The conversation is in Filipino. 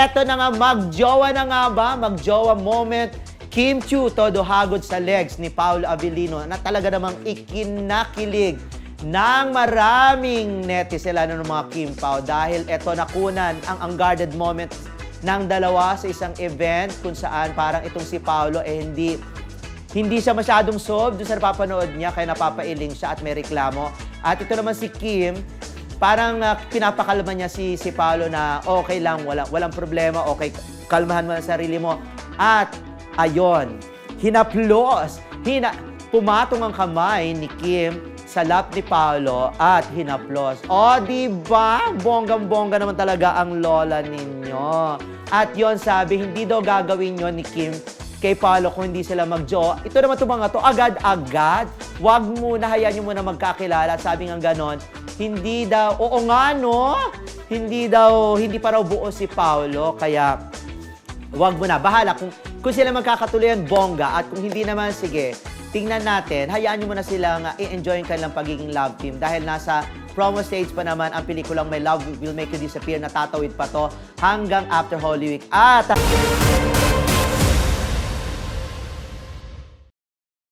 eto na nga, magjowa na nga ba? Magjowa moment. Kim Chiu, todo hagod sa legs ni Paolo Avellino na talaga namang ikinakilig ng maraming netizen, lalo ng mga Kim Pao, dahil eto nakunan ang unguarded moment ng dalawa sa isang event kung saan parang itong si Paolo eh hindi hindi siya masyadong sob doon sa napapanood niya kaya napapailing siya at may reklamo. At ito naman si Kim, parang uh, pinapakalma niya si si Paolo na okay lang, wala, walang problema, okay, kalmahan mo ang sarili mo. At ayon, hinaplos, hina, pumatong ang kamay ni Kim sa lap ni Paolo at hinaplos. O, di ba? Bonggang-bongga naman talaga ang lola ninyo. At yon sabi, hindi daw gagawin yon ni Kim kay Paolo kung hindi sila magjo. Ito naman itong mga to, agad-agad. Huwag muna, hayaan nyo muna magkakilala. Sabi nga ganon, hindi daw, oo nga no, hindi daw, hindi pa raw buo si Paolo. Kaya, Huwag mo na. Bahala. Kung, kung sila magkakatuloyan, bongga. At kung hindi naman, sige, tingnan natin. Hayaan nyo muna silang uh, i-enjoy ang kanilang pagiging love team. Dahil nasa promo stage pa naman ang pelikulang My Love Will Make You Disappear na tatawid pa to hanggang after Holy Week. At